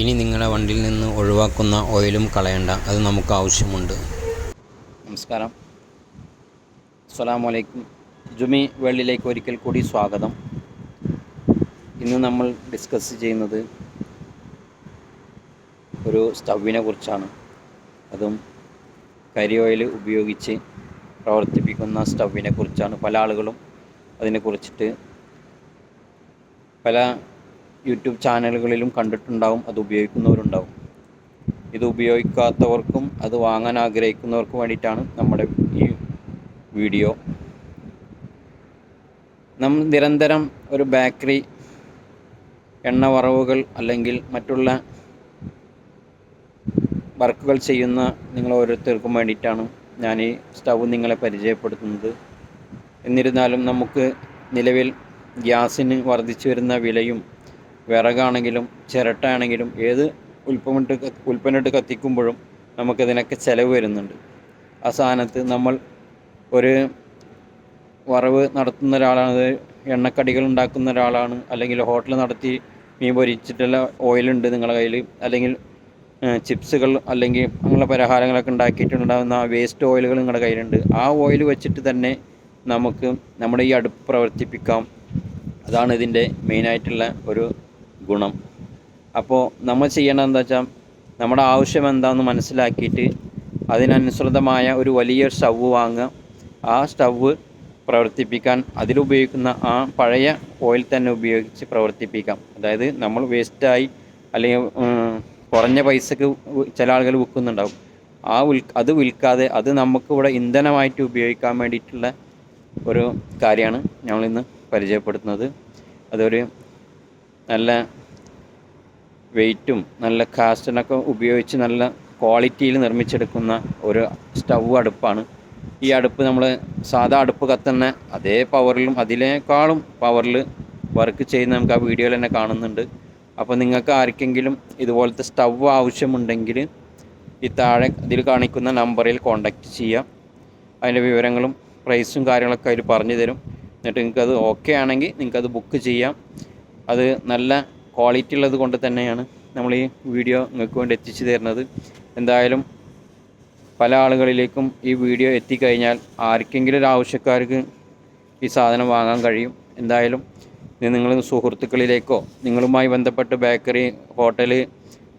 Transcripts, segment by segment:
ഇനി നിങ്ങളുടെ വണ്ടിയിൽ നിന്ന് ഒഴിവാക്കുന്ന ഓയിലും കളയണ്ട. അത് നമുക്ക് ആവശ്യമുണ്ട്. നമസ്കാരം. അസ്സലാമു അലൈക്കും ജുമി വേൾഡിലേക്ക് ഒരിക്കൽ കൂടി സ്വാഗതം. ഇന്ന് നമ്മൾ ഡിസ്കസ് ചെയ്യുന്നത് ഒരു സ്റ്റൗവിനെ കുറിച്ചാണ്. അതും കരി ഓയിൽ ഉപയോഗിച്ച് പ്രവർത്തിപ്പിക്കുന്ന സ്റ്റൗവിനെ കുറിച്ചാണ്. പല ആളുകളും അതിനെക്കുറിച്ചിട്ട് പല യൂട്യൂബ് ചാനലുകളിലും കണ്ടിട്ടുണ്ടാവും അത് ഉപയോഗിക്കുന്നവരുണ്ടാവും. ഇത് ഉപയോഗിക്കാത്തവർക്കും അത് വാങ്ങാൻ ആഗ്രഹിക്കുന്നവർക്കും വേണ്ടിയിട്ടാണ് നമ്മുടെ ഈ വീഡിയോ. നമ്മൾ നിരന്തരം ഒരു ബേക്കറി എണ്ണ വറവുകൾ അല്ലെങ്കിൽ മറ്റുള്ള വർക്കുകൾ ചെയ്യുന്ന നിങ്ങൾ ഓരോരുത്തർക്കും വേണ്ടിയിട്ടാണ് ഞാൻ ഈ സ്റ്റൗ നിങ്ങളെ പരിചയപ്പെടുത്തുന്നത്. എന്നിരുന്നാലും നമുക്ക് നിലവിൽ ഗ്യാസിന് വർദ്ധിച്ചു വരുന്ന വിലയും വിറകാണെങ്കിലും ചിരട്ടാണെങ്കിലും ഏത് ഉൽപ്പന്നിട്ട് ഉൽപ്പന്നിട്ട് കത്തിക്കുമ്പോഴും നമുക്കതിനൊക്കെ ചിലവ് വരുന്നുണ്ട്. ആ സാധനത്ത് നമ്മൾ ഒരു വറവ് നടത്തുന്ന ഒരാളാണ് എണ്ണക്കടികൾ ഉണ്ടാക്കുന്ന ഒരാളാണ് അല്ലെങ്കിൽ ഹോട്ടൽ നടത്തി മീൻ പൊരിച്ചിട്ടുള്ള ഓയിലുണ്ട് നിങ്ങളുടെ കയ്യിൽ അല്ലെങ്കിൽ ചിപ്സുകൾ അല്ലെങ്കിൽ അങ്ങനെയുള്ള പലഹാരങ്ങളൊക്കെ ഉണ്ടാക്കിയിട്ടുണ്ടാകുന്ന വേസ്റ്റ് ഓയിലുകൾ നിങ്ങളുടെ കയ്യിലുണ്ട്. ആ ഓയിൽ വെച്ചിട്ട് തന്നെ നമുക്ക് നമ്മുടെ ഈ അടുപ്പ് പ്രവർത്തിപ്പിക്കാം. അതാണ് ഇതിന്റെ മെയിനായിട്ടുള്ള ഒരു ഗുണം. അപ്പോൾ നമ്മൾ ചെയ്യേണ്ടത് എന്താ വെച്ചാൽ നമ്മുടെ ആവശ്യം എന്താണെന്ന് മനസ്സിലാക്കിയിട്ട് അതിനനുസൃതമായ ഒരു വലിയ സ്റ്റവ് വാങ്ങുക. ആ സ്റ്റവ് പ്രവർത്തിപ്പിക്കാൻ അതിലുപയോഗിക്കുന്ന ആ പഴയ ഓയിൽ തന്നെ ഉപയോഗിച്ച് പ്രവർത്തിപ്പിക്കാം. അതായത് നമ്മൾ വേസ്റ്റായി അല്ലെങ്കിൽ കുറഞ്ഞ പൈസക്ക് ചില ആളുകൾ വിൽക്കുന്നുണ്ടാവും. ആ വിൽ അത് വിൽക്കാതെ അത് നമുക്കിവിടെ ഇന്ധനമായിട്ട് ഉപയോഗിക്കാൻ വേണ്ടിയിട്ടുള്ള ഒരു കാര്യമാണ് ഞങ്ങളിന്ന് പരിചയപ്പെടുത്തുന്നത്. അതൊരു നല്ല വെയിറ്റും നല്ല കാസ്റ്റിനൊക്കെ ഉപയോഗിച്ച് നല്ല ക്വാളിറ്റിയിൽ നിർമ്മിച്ചെടുക്കുന്ന ഒരു സ്റ്റൗ അടുപ്പാണ്. ഈ അടുപ്പ് നമ്മൾ സാധാ അടുപ്പ് കത്തുന്ന അതേ പവറിലും അതിനേക്കാളും പവറിൽ വർക്ക് ചെയ്യുന്ന നമുക്ക് ആ വീഡിയോയിൽ തന്നെ കാണുന്നുണ്ട്. അപ്പോൾ നിങ്ങൾക്ക് ആർക്കെങ്കിലും ഇതുപോലത്തെ സ്റ്റൗ ആവശ്യമുണ്ടെങ്കിൽ ഈ താഴെ ഇതിൽ കാണിക്കുന്ന നമ്പറിൽ കോൺടാക്റ്റ് ചെയ്യാം. അതിന്റെ വിവരങ്ങളും പ്രൈസും കാര്യങ്ങളൊക്കെ അതിൽ പറഞ്ഞു തരും എന്നിട്ട് നിങ്ങൾക്കത് ഓക്കെ ആണെങ്കിൽ നിങ്ങൾക്കത് ബുക്ക് ചെയ്യാം. അത് നല്ല ക്വാളിറ്റി ഉള്ളത് കൊണ്ട് തന്നെയാണ് നമ്മൾ ഈ വീഡിയോ നിങ്ങൾക്ക് വേണ്ടി എത്തിച്ചു തരുന്നത്. എന്തായാലും പല ആളുകളിലേക്കും ഈ വീഡിയോ എത്തിക്കഴിഞ്ഞാൽ ആർക്കെങ്കിലും ഒരു ആവശ്യക്കാർക്ക് ഈ സാധനം വാങ്ങാൻ കഴിയും. എന്തായാലും നിങ്ങൾ സുഹൃത്തുക്കളിലേക്കോ നിങ്ങളുമായി ബന്ധപ്പെട്ട് ബേക്കറി ഹോട്ടൽ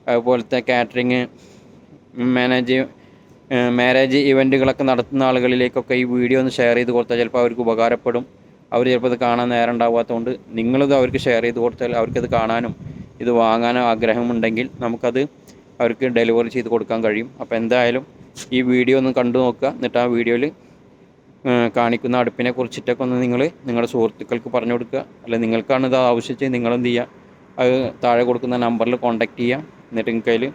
അതുപോലത്തെ കാറ്ററിങ് മാനേജ് മാരേജ് ഇവന്റുകളൊക്കെ നടത്തുന്ന ആളുകളിലേക്കൊക്കെ ഈ വീഡിയോ ഒന്ന് ഷെയർ ചെയ്ത് കൊടുത്താൽ ചിലപ്പോൾ അവർക്ക് ഉപകാരപ്പെടും. അവർ ചിലപ്പോൾ ഇത് കാണാൻ നേരം ഉണ്ടാവാത്തതുകൊണ്ട് നിങ്ങളിത് അവർക്ക് ഷെയർ ചെയ്ത് കൊടുത്താൽ അവർക്കത് കാണാനും ഇത് വാങ്ങാനോ ആഗ്രഹമുണ്ടെങ്കിൽ നമുക്കത് അവർക്ക് ഡെലിവറി ചെയ്ത് കൊടുക്കാൻ കഴിയും. അപ്പോൾ എന്തായാലും ഈ വീഡിയോ ഒന്ന് കണ്ടു നോക്കുക. എന്നിട്ട് ആ വീഡിയോയിൽ കാണിക്കുന്ന അടുപ്പിനെ കുറിച്ചിട്ടൊക്കെ ഒന്ന് നിങ്ങൾ നിങ്ങളുടെ സുഹൃത്തുക്കൾക്ക് പറഞ്ഞു കൊടുക്കുക. അല്ലെങ്കിൽ നിങ്ങൾക്കാണ് ഇത് ആവശ്യിച്ച് നിങ്ങളെന്ത് ചെയ്യുക? അത് താഴെ കൊടുക്കുന്ന നമ്പറിൽ കോൺടാക്റ്റ് ചെയ്യാം എന്നിട്ട് നിങ്ങൾക്ക് അതിൽ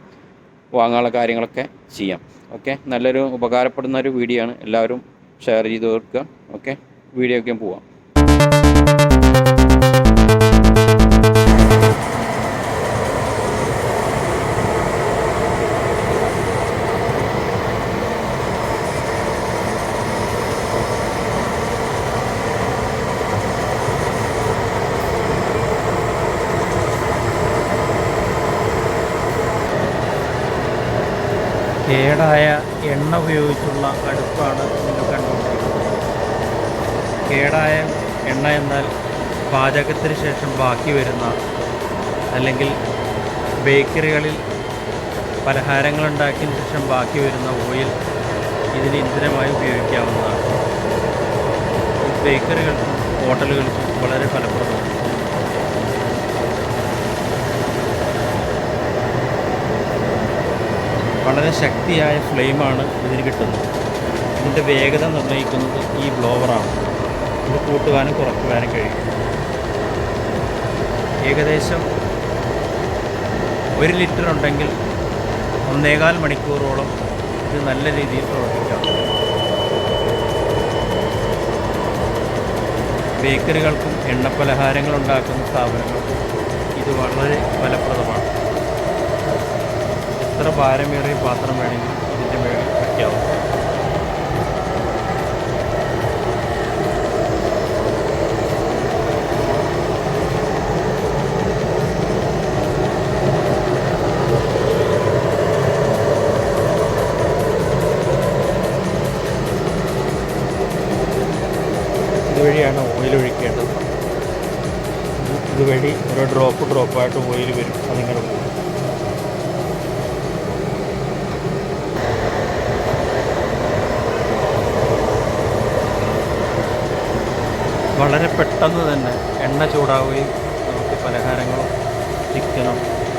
വാങ്ങാനുള്ള കാര്യങ്ങളൊക്കെ ചെയ്യാം. ഓക്കെ നല്ലൊരു ഉപകാരപ്പെടുന്ന ഒരു വീഡിയോ ആണ്. എല്ലാവരും ഷെയർ ചെയ്ത് കൊടുക്കുക ഓക്കെ വീഡിയോ ഒക്കെ പോവാം. കേടായ എണ്ണ ഉപയോഗിച്ചുള്ള അടുപ്പാണ് നിങ്ങൾ കണ്ടുകൊണ്ടിരിക്കുന്നത്. കേടായ എണ്ണ എന്നാൽ പാചകത്തിന് ശേഷം ബാക്കി വരുന്ന അല്ലെങ്കിൽ ബേക്കറികളിൽ പലഹാരങ്ങൾ ഉണ്ടാക്കിയതിന് ശേഷം ബാക്കി വരുന്ന ഓയിൽ ഇതിന് ഇന്ധനമായി ഉപയോഗിക്കാവുന്നതാണ്. ബേക്കറികൾക്കും ഹോട്ടലുകൾക്കും വളരെ ഫലപ്രദമാണ്. വളരെ ശക്തിയായ ഫ്ലെയിമാണ് ഇതിന് കിട്ടുന്നത്. ഇതിന്റെ വേഗത നിർണയിക്കുന്നത് ഈ ബ്ലോവറാണ്. ഇത് കൂട്ടുവാനും കുറക്കുവാനും കഴിയും. ഏകദേശം ഒരു ലിറ്റർ ഉണ്ടെങ്കിൽ ഒന്നേകാൽ മണിക്കൂറോളം ഇത് നല്ല രീതിയിൽ പ്രവർത്തിക്കാം. ബേക്കറികൾക്കും എണ്ണപ്പലഹാരങ്ങൾ ഉണ്ടാക്കുന്ന സ്ഥാപനങ്ങൾക്കും ഇത് വളരെ ഫലപ്രദമാണ്. എത്ര ഭാരമേറിയ പാത്രം വേണമെങ്കിലും ഇതിന്റെ മേളിൽ ഡ്രോപ്പായിട്ട് ഓയിൽ വരും. അതിങ്ങനെ പോകും വളരെ പെട്ടെന്ന് തന്നെ എണ്ണ ചൂടാവുകയും നമുക്ക് പലഹാരങ്ങളും ചിക്കനോ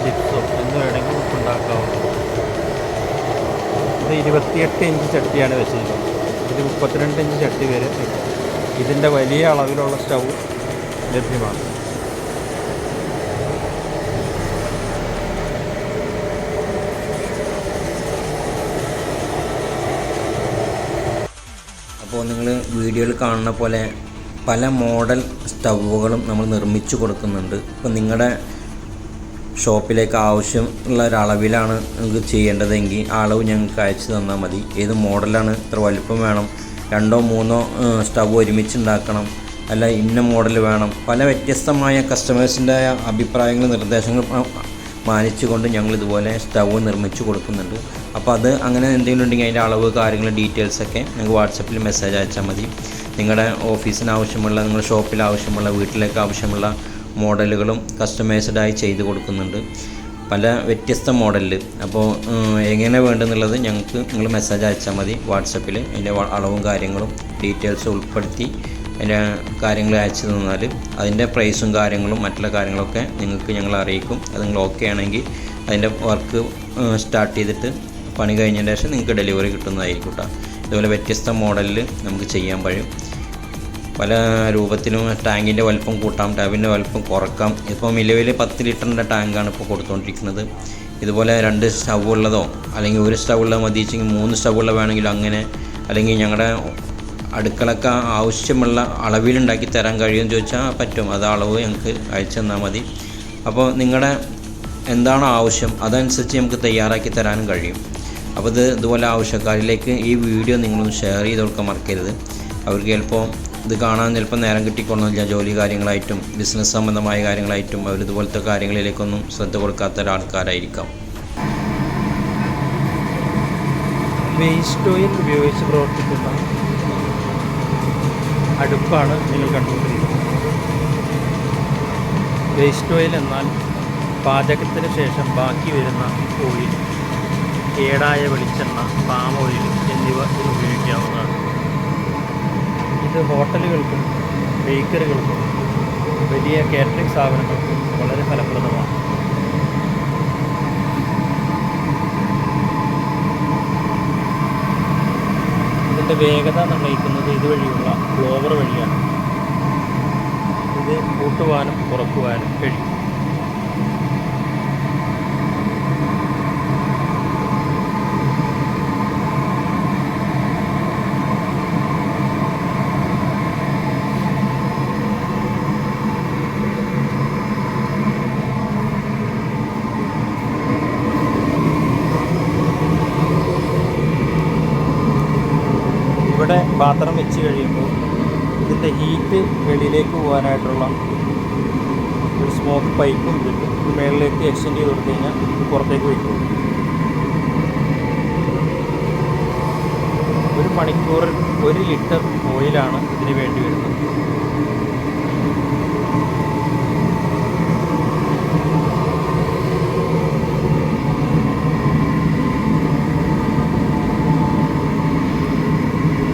ചിപ്സോ എന്ന് വേണമെങ്കിൽ നമുക്ക് ഉണ്ടാക്കാവുള്ളൂ ഇത് ഇരുപത്തിയെട്ട് ഇഞ്ച് ചട്ടിയാണ് വെച്ചിരിക്കുന്നത്. ഇത് മുപ്പത്തിരണ്ട് ഇഞ്ച് ചട്ടി വരെ. ഇതിന്റെ വലിയ അളവിലുള്ള സ്റ്റൗ ലഭ്യമാണ്. അപ്പോൾ നിങ്ങൾ വീഡിയോയിൽ കാണുന്ന പോലെ പല മോഡൽ സ്റ്റൗവുകളും നമ്മൾ നിർമ്മിച്ചു കൊടുക്കുന്നുണ്ട്. ഇപ്പോൾ നിങ്ങളുടെ ഷോപ്പിലേക്ക് ആവശ്യമുള്ള ഒരളവിലാണ് നിങ്ങൾക്ക് ചെയ്യേണ്ടതെങ്കിൽ ആ അളവ് ഞങ്ങൾക്ക് അയച്ചു തന്നാൽ മതി. ഏത് മോഡലാണ് ഇത്ര വലിപ്പം വേണം? രണ്ടോ മൂന്നോ സ്റ്റവ് ഒരുമിച്ച് ഉണ്ടാക്കണം അല്ല ഇന്ന മോഡൽ വേണം. പല വ്യത്യസ്തമായ കസ്റ്റമേഴ്സിന്റെ അഭിപ്രായങ്ങളും നിർദ്ദേശങ്ങൾ ആ, മാനിച്ചുകൊണ്ട് ഞങ്ങൾ ഇതുപോലെ സ്റ്റവ് നിർമ്മിച്ചു കൊടുക്കുന്നുണ്ട്. അപ്പോൾ അത് അങ്ങനെ എന്തെങ്കിലും ഉണ്ടെങ്കിൽ അതിന്റെ അളവ് കാര്യങ്ങൾ ഡീറ്റെയിൽസൊക്കെ നിങ്ങൾക്ക് വാട്സപ്പിൽ മെസ്സേജ് അയച്ചാൽ മതി. നിങ്ങളുടെ ഓഫീസിന് ആവശ്യമുള്ള നിങ്ങളുടെ ഷോപ്പിൽ ആവശ്യമുള്ള വീട്ടിലേക്ക് ആവശ്യമുള്ള മോഡലുകളും കസ്റ്റമൈസ്ഡായി ചെയ്ത് കൊടുക്കുന്നുണ്ട്. പല വ്യത്യസ്ത മോഡലിൽ അപ്പോൾ എങ്ങനെ വേണ്ടെന്നുള്ളത് ഞങ്ങൾക്ക് നിങ്ങൾ മെസ്സേജ് അയച്ചാൽ മതി. വാട്സപ്പിൽ അതിന്റെ അളവും കാര്യങ്ങളും ഡീറ്റെയിൽസ് ഉൾപ്പെടുത്തി അതിന്റെ കാര്യങ്ങൾ അയച്ചു തന്നാൽ അതിന്റെ പ്രൈസും കാര്യങ്ങളും മറ്റുള്ള കാര്യങ്ങളൊക്കെ നിങ്ങൾക്ക് ഞങ്ങൾ അറിയിക്കും. അത് നിങ്ങൾ ഓക്കെ ആണെങ്കിൽ അതിന്റെ വർക്ക് സ്റ്റാർട്ട് ചെയ്തിട്ട് പണി കഴിഞ്ഞതിന് ശേഷം നിങ്ങൾക്ക് ഡെലിവറി കിട്ടുന്നതായിരിക്കും കേട്ടോ ഇതുപോലെ വ്യത്യസ്ത മോഡലിൽ നമുക്ക് ചെയ്യാൻ കഴിയും പല രൂപത്തിലും ടാങ്കിന്റെ വലിപ്പം കൂട്ടാം ടാബിന്റെ വലുപ്പം കുറക്കാം. ഇപ്പോൾ നിലവിൽ പത്ത് ലിറ്ററിന്റെ ടാങ്കാണ് ഇപ്പോൾ കൊടുത്തുകൊണ്ടിരിക്കുന്നത് ഇതുപോലെ രണ്ട് സ്റ്റവ് ഉള്ളതോ അല്ലെങ്കിൽ ഒരു സ്റ്റവ് ഉള്ളത് മതി വെച്ചെങ്കിൽ മൂന്ന് സ്റ്റവ് ഉള്ള വേണമെങ്കിൽ അങ്ങനെ അല്ലെങ്കിൽ ഞങ്ങളുടെ അടുക്കളക്ക് ആവശ്യമുള്ള അളവിലുണ്ടാക്കി തരാൻ കഴിയുമെന്ന് ചോദിച്ചാൽ പറ്റും. അത് അളവ് ഞങ്ങൾക്ക് അയച്ചു തന്നാൽ മതി. അപ്പോൾ നിങ്ങളുടെ എന്താണ് ആവശ്യം അതനുസരിച്ച് നമുക്ക് തയ്യാറാക്കി തരാനും കഴിയും. അപ്പോൾ ഇത് ഇതുപോലെ ആവശ്യക്കാരിലേക്ക് ഈ വീഡിയോ നിങ്ങളൊന്ന് ഷെയർ ചെയ്ത് കൊടുക്കാൻ മറക്കരുത്. അവർക്ക് ചിലപ്പോൾ ഇത് കാണാൻ ചിലപ്പോൾ നേരം കിട്ടിക്കൊള്ളുന്നില്ല ജോലി കാര്യങ്ങളായിട്ടും ബിസിനസ് സംബന്ധമായ കാര്യങ്ങളായിട്ടും അവർ ഇതുപോലത്തെ കാര്യങ്ങളിലേക്കൊന്നും ശ്രദ്ധ കൊടുക്കാത്ത ഒരാൾക്കാരായിരിക്കാം. വേസ്റ്റ് ഓയിൽ ഉപയോഗിച്ച് പ്രവർത്തിക്കുന്ന അടുപ്പാണ് നിങ്ങൾ കണ്ടുകൊണ്ടിരിക്കുന്നത്. വേസ്റ്റ് ഓയിൽ എന്നാൽ പാചകത്തിന് ശേഷം ബാക്കി വരുന്ന ഓയിൽ കേടായ വെളിച്ചെണ്ണ പാമ ഓയിൽ എന്നിവ ഇതിൽ ഉപയോഗിക്കാവുന്നതാണ്. ഇത് ഹോട്ടലുകൾക്കും ബേക്കറികൾക്കും വലിയ കാറ്ററിംഗ് സ്ഥാപനങ്ങൾക്കും വളരെ ഫലപ്രദമാണ്. വേഗത നിർണയിക്കുന്നത് ഇതുവഴിയുള്ള ഫ്ലോവർ വഴിയാണ്. ഇത് കൂട്ടുവാനും കുറക്കുവാനും കഴിയും. പാത്രം വെച്ച് കഴിയുമ്പോൾ ഇതിന്റെ ഹീറ്റ് വെളിയിലേക്ക് പോകാനായിട്ടുള്ള ഒരു സ്മോക്ക് പൈപ്പും ഇതിട്ട് ഇത് മേളിലേക്ക് എക്സ്റ്റെൻഡ് ചെയ്ത് കൊടുത്തു കഴിഞ്ഞാൽ പുറത്തേക്ക് വയ്ക്കും. ഒരു മണിക്കൂറിൽ ഒരു ലിറ്റർ ഓയിലാണ് ഇതിന് വേണ്ടി വരുന്നത്.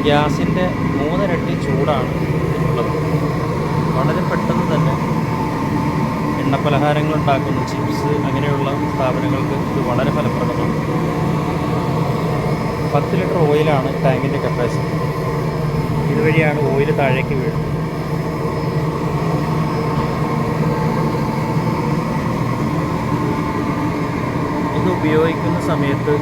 ഗ്യാസിന്റെ മൂന്നിരട്ടി ചൂടാണ് ഇതിനുള്ളത് വളരെ പെട്ടെന്ന് തന്നെ എണ്ണപ്പലഹാരങ്ങൾ ഉണ്ടാക്കുന്ന. ചിപ്സ് അങ്ങനെയുള്ള സ്ഥാപനങ്ങൾക്ക് ഇത് വളരെ ഫലപ്രദമാണ്. പത്ത് ലിറ്റർ ഓയിലാണ് ടാങ്കിന്റെ കപ്പാസിറ്റി. ഇതുവഴിയാണ് ഓയിൽ താഴേക്ക് വീഴുന്നത്. ഇത് ഉപയോഗിക്കുന്ന സമയത്ത്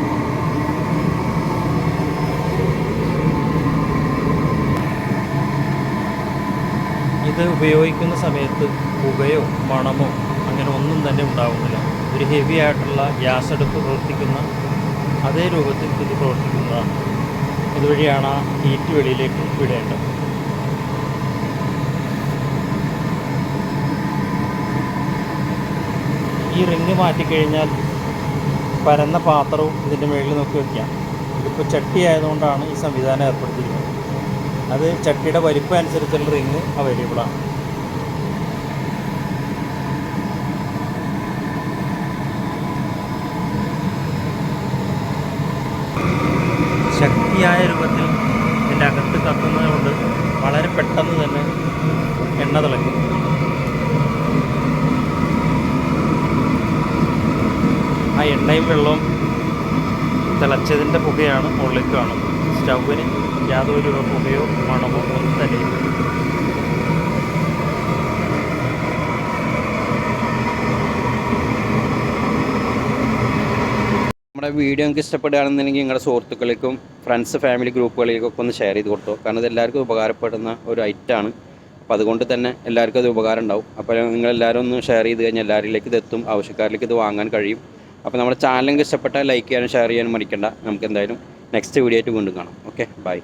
ഇത് ഉപയോഗിക്കുന്ന സമയത്ത് പുകയോ മണമോ അങ്ങനെ ഒന്നും തന്നെ ഉണ്ടാവുന്നില്ല. ഒരു ഹെവി ആയിട്ടുള്ള ഗ്യാസ് അടുപ്പ് പ്രവർത്തിക്കുന്ന അതേ രൂപത്തിൽ ഇത് പ്രവർത്തിക്കുന്നതാണ്. ഇതുവഴിയാണ് ആ ഹീറ്റ് വെളിയിലേക്ക് വിടേണ്ടത്. ഈ റിങ് മാറ്റിക്കഴിഞ്ഞാൽ പരന്ന പാത്രവും ഇതിന്റെ മുകളിൽ നോക്കി വയ്ക്കാം ഇതിപ്പോൾ ചട്ടി ആയതുകൊണ്ടാണ് ഈ സംവിധാനം ഏർപ്പെടുത്തിയിരിക്കുന്നത്. അത് ചട്ടിയുടെ വലിപ്പം അനുസരിച്ചുള്ള റിങ് അവൈലബിളാണ് ശക്തിയായ രൂപത്തിൽ എന്റെ അകത്ത് കത്തുന്നതുകൊണ്ട് വളരെ പെട്ടെന്ന് തന്നെ എണ്ണ തിളക്കും ആ എണ്ണയും വെള്ളവും തിളച്ചതിന്റെ പുകയാണ് ഉള്ളിൽ കാണുന്നത്. സ്റ്റൗവിന് യാതൊരു പുകയോ മണമോ ഒന്നും തന്നെ നമ്മുടെ വീഡിയോ നിങ്ങൾക്ക് ഇഷ്ടപ്പെടുകയാണെന്നുണ്ടെങ്കിൽ നിങ്ങളുടെ സുഹൃത്തുക്കൾക്കും ഫ്രണ്ട്സ് ഫാമിലി ഗ്രൂപ്പുകളിലേക്കൊക്കെ ഒന്ന് ഷെയർ ചെയ്ത് കൊടുത്തു. കാരണം ഇത് എല്ലാവർക്കും ഉപകാരപ്പെടുന്ന ഒരു ഐറ്റമാണ് അപ്പോൾ അതുകൊണ്ട് തന്നെ എല്ലാവർക്കും അത് ഉപകാരം ഉണ്ടാവും. അപ്പോൾ നിങ്ങളെല്ലാവരും ഒന്ന് ഷെയർ ചെയ്ത് കഴിഞ്ഞാൽ എല്ലാവരിലേക്ക് ഇത് എത്തും ആവശ്യക്കാരിലേക്ക് ഇത് വാങ്ങാൻ കഴിയും. അപ്പോൾ നമ്മുടെ നിങ്ങൾക്ക് ഇഷ്ടപ്പെട്ടാൽ ലൈക്ക് ചെയ്യാനും ഷെയർ ചെയ്യാനും മടിക്കണ്ട. നമുക്ക് എന്തായാലും നെക്സ്റ്റ് വീഡിയോ ആയിട്ട് വീണ്ടും കാണാം. Okay bye